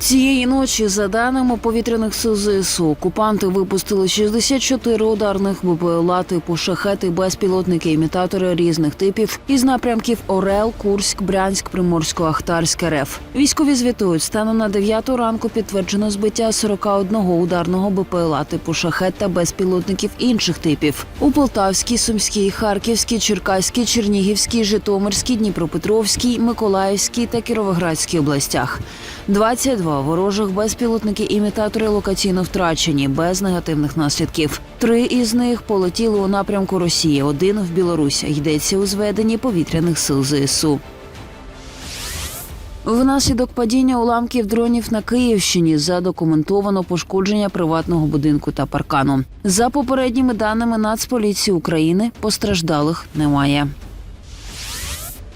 Цієї ночі, за даними повітряних сил ЗСУ, окупанти випустили 64 ударних БПЛА типу шахети, безпілотники, імітатори різних типів із напрямків Орел, Курськ, Брянськ, Приморсько-Ахтарськ, РФ. Військові звітують, станом на 9 ранку підтверджено збиття 41 ударного БПЛА типу шахет та безпілотників інших типів у Полтавській, Сумській, Харківській, Черкаській, Чернігівській, Житомирській, Дніпропетровській, Миколаївській та Кіровоградській областях. 22 ворожих безпілотники імітатори локаційно втрачені без негативних наслідків. Три із них полетіли у напрямку Росії, один в Білорусь. Йдеться у зведенні повітряних сил ЗСУ. Внаслідок падіння уламків дронів на Київщині задокументовано пошкодження приватного будинку та паркану. За попередніми даними Нацполіції України постраждалих немає.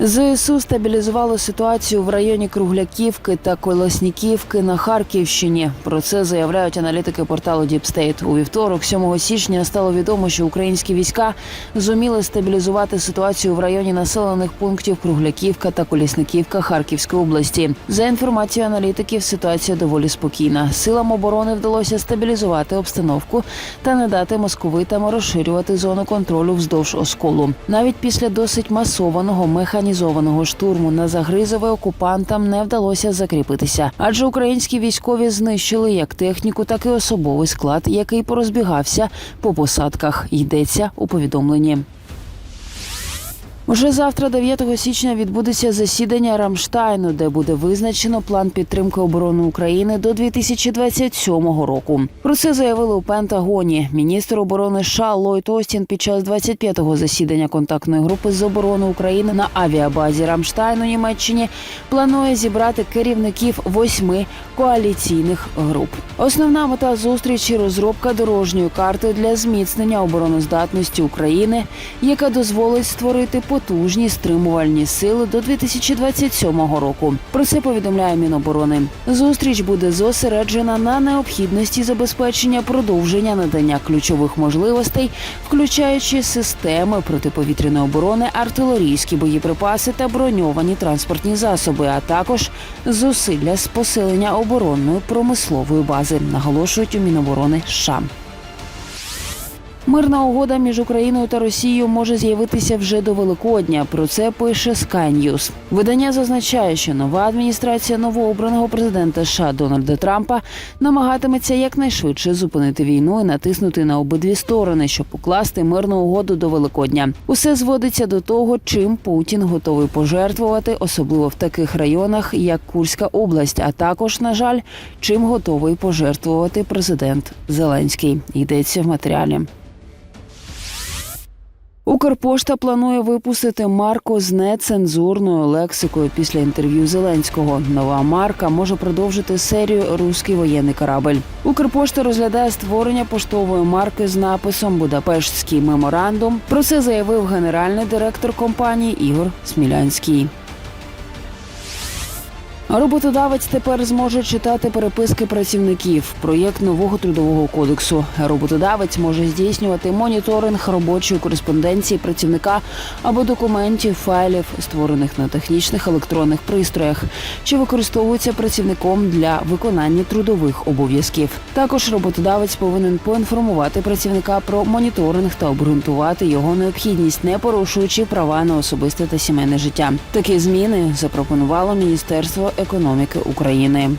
ЗСУ стабілізувало ситуацію в районі Кругляківки та Колосніківки на Харківщині. Про це заявляють аналітики порталу Діпстейт. У вівторок, 7 січня, стало відомо, що українські війська зуміли стабілізувати ситуацію в районі населених пунктів Кругляківка та Колісниківка Харківської області. За інформацією аналітиків, ситуація доволі спокійна. Силам оборони вдалося стабілізувати обстановку та не дати московитам розширювати зону контролю вздовж осколу. Навіть після досить масованого механізованого штурму на загризове окупантам не вдалося закріпитися, адже українські військові знищили як техніку, так і особовий склад, який порозбігався по посадках. Йдеться у повідомленні. Уже завтра, 9 січня, відбудеться засідання Рамштайну, де буде визначено план підтримки оборони України до 2027 року. Про це заявили у Пентагоні. Міністр оборони США Ллойд Остін під час 25-го засідання контактної групи з оборони України на авіабазі Рамштайн у Німеччині планує зібрати керівників восьми коаліційних груп. Основна мета зустрічі розробка дорожньої карти для зміцнення обороноздатності України, яка дозволить створити потужні стримувальні сили до 2027 року. Про це повідомляє Міноборони. Зустріч буде зосереджена на необхідності забезпечення продовження надання ключових можливостей, включаючи системи протиповітряної оборони, артилерійські боєприпаси та броньовані транспортні засоби, а також зусилля з посилення оборонної промислової бази, наголошують у Міноборони США. Мирна угода між Україною та Росією може з'явитися вже до Великодня. Про це пише Sky News. Видання зазначає, що нова адміністрація новообраного президента США Дональда Трампа намагатиметься якнайшвидше зупинити війну і натиснути на обидві сторони, щоб укласти мирну угоду до Великодня. Усе зводиться до того, чим Путін готовий пожертвувати, особливо в таких районах, як Курська область, а також, на жаль, чим готовий пожертвувати президент Зеленський. Йдеться в матеріалі. Укрпошта планує випустити марку з нецензурною лексикою після інтерв'ю Зеленського. Нова марка може продовжити серію Руський воєнний корабель. Укрпошта розглядає створення поштової марки з написом Будапештський меморандум. Про це заявив генеральний директор компанії Ігор Смілянський. Роботодавець тепер зможе читати переписки працівників. Проєкт нового трудового кодексу. Роботодавець може здійснювати моніторинг робочої кореспонденції працівника або документів, файлів, створених на технічних електронних пристроях, що використовуються працівником для виконання трудових обов'язків. Також роботодавець повинен поінформувати працівника про моніторинг та обґрунтувати його необхідність, не порушуючи права на особисте та сімейне життя. Такі зміни запропонувало міністерство економіки України.